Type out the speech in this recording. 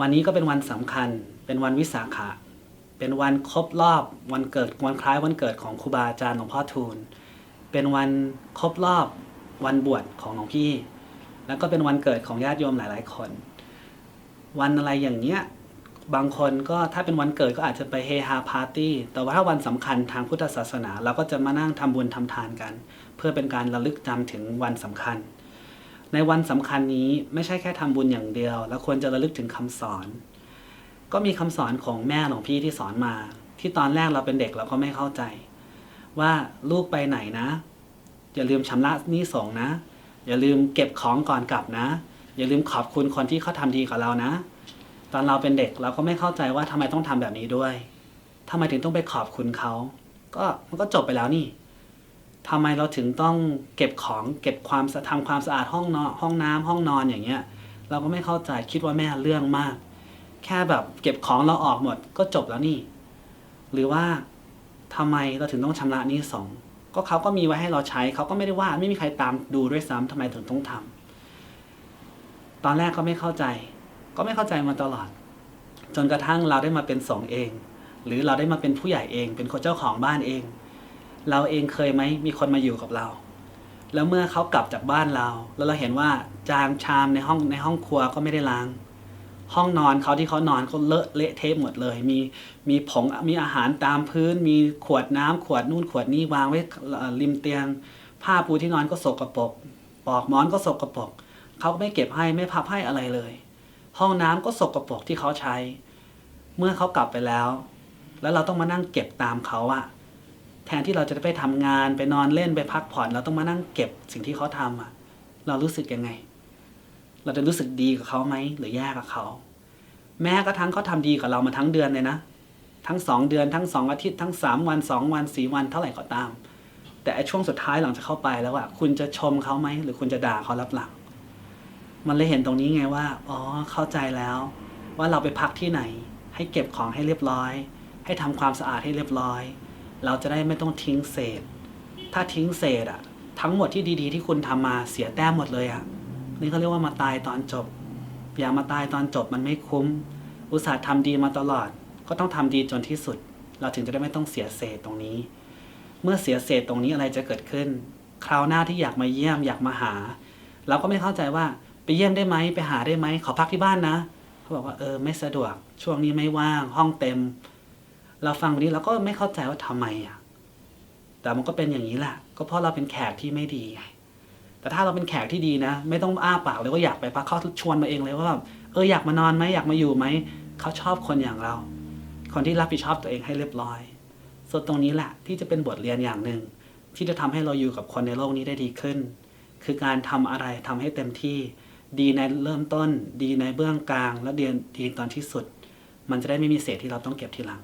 วันนี้ก็เป็นวันสำคัญ เป็นวันวิสาขะ เป็นวันครบรอบวันเกิดวันคล้ายวันเกิดของครูบาอาจารย์หลวงพ่อทูล เป็นวันครบรอบวันบวชของหลวงพี่ แล้วก็เป็นวันเกิดของญาติโยมหลาย ๆ คน วันอะไรอย่างเนี้ย บางคนก็ถ้าเป็นวันเกิดก็อาจจะไปเฮฮาปาร์ตี้ แต่ว่าถ้าวันสำคัญทางพุทธศาสนาเราก็จะมานั่งทำบุญทำทานกัน เพื่อเป็นการระลึกจำถึงวันสำคัญ ในวันสำคัญนี้ไม่ใช่แค่ทำบุญอย่างเดียว แล้วควรจะระลึกถึงคำสอน ก็มีคำสอนของแม่หลวงพี่ที่สอนมา ที่ตอนแรกเราเป็นเด็กเราก็ไม่เข้าใจ ว่าลูกไปไหนนะ อย่าลืมชำระหนี้สงนะ อย่าลืมเก็บของก่อนกลับนะ อย่าลืมขอบคุณคนที่เขาทำดีกับเรานะ ตอนเราเป็นเด็กเราก็ไม่เข้าใจว่าทำไมต้องทำแบบนี้ด้วยทำไมถึงต้องไปขอบคุณเขา ก็มันก็จบไปแล้วนี่ ทำไมเราถึงต้องเก็บของเก็บความทำความสะอาดห้องนอนห้องน้ำห้องนอนอย่างเงี้ย เราก็ไม่เข้าใจคิดว่าแม่เรื่องมาก แค่แบบเก็บของเราออกหมดก็จบแล้วนี่ หรือว่าทำไมเราถึงต้องชำระนี้สองก็เขาก็มีไว้ให้เราใช้เขาก็ไม่ได้ว่าไม่มีใครตามดูด้วยซ้ำทำไมถึงต้องทำตอนแรกก็ไม่เข้าใจ ก็ไม่เข้าใจมาตลอด จนกระทั่งเราได้มาเป็นสองเอง หรือเราได้มาเป็นผู้ใหญ่เอง เป็นคนเจ้าของบ้านเอง เราเองเคยไหมมีคนมาอยู่กับเรา แล้วเมื่อเขากลับจากบ้านเรา แล้วเราเห็นว่าจานชามในห้องในห้องครัวก็ไม่ได้ล้าง ห้องนอนเขาที่เขานอนเขาเลอะเละเทะหมดเลย มีมีผงมีอาหารตามพื้น มีขวดน้ำขวดนู่นขวดนี่วางไว้ริมเตียง ผ้าปูที่นอนก็สกรปรกปลอกหมอนก็สกรปรกเขาไม่เก็บให้ไม่พับให้อะไรเลย ห้องน้ำก็สกรปรกที่เขาใช้ เมื่อเขากลับไปแล้ว แล้วเราต้องมานั่งเก็บตามเขาอะ แทนที่เราจะไปทำงานไปนอนเล่นไปพักผ่อน เราต้องมานั่งเก็บสิ่งที่เขาทำอะ เรารู้สึกยังไง เราจะรู้สึกดีกับเขาไหมหรือแย่กับเขา แม้กระทั่งเขาทำดีกับเรามาทั้งเดือนเลยนะ ทั้งสองเดือนทั้งสองอาทิตย์ทั้งสามวันสองวันสี่วันเท่าไหร่ก็ตาม แต่ไอ้ช่วงสุดท้ายหลังจากเข้าไปแล้วอะคุณจะชมเขาไหมหรือคุณจะด่าเขารับหลัง มันเลยเห็นตรงนี้ไงว่าอ๋อเข้าใจแล้ว ว่าเราไปพักที่ไหน ให้เก็บของให้เรียบร้อย ให้ทำความสะอาดให้เรียบร้อย เราจะได้ไม่ต้องทิ้งเศษ ถ้าทิ้งเศษอะทั้งหมดที่ดีๆ ที่คุณทำมาเสียแต้มหมดเลยอะนี่เขาเรียกว่ามาตายตอนจบ อย่ามาตายตอนจบมันไม่คุ้ม อุตส่าห์ทำดีมาตลอด ก็ต้องทำดีจนที่สุด เราถึงจะได้ไม่ต้องเสียเศษตรงนี้ เมื่อเสียเศษตรงนี้อะไรจะเกิดขึ้น คราวหน้าที่อยากมาเยี่ยมอยากมาหา เราก็ไม่เข้าใจว่าไปเยี่ยมได้ไหมไปหาได้ไหมขอพักที่บ้านนะเขาบอกว่าเออไม่สะดวกช่วงนี้ไม่ว่างห้องเต็ม เราฟังวันนี้เราก็ไม่เข้าใจว่าทำไมอะ แต่มันก็เป็นอย่างนี้แหละก็เพราะเราเป็นแขกที่ไม่ดีไงแต่ถ้าเราเป็นแขกที่ดีนะ ไม่ต้องอ้าปากเลยว่าอยากไปพักเขาชวนมาเองเลยว่าแบบเอออยากมานอนไหมอยากมาอยู่ไหมเขาชอบคนอย่างเรา คนที่รับผิดชอบตัวเองให้เรียบร้อยส่วนตรงนี้แหละที่จะเป็นบทเรียนอย่างหนึ่ง ที่จะทำให้เราอยู่กับคนในโลกนี้ได้ดีขึ้น คือการทำอะไรทำให้เต็มที่ ดีในเริ่มต้น ดีในเบื้องกลาง และเดียนดีตอนที่สุด มันจะได้ไม่มีเศษที่เราต้องเก็บทีหลัง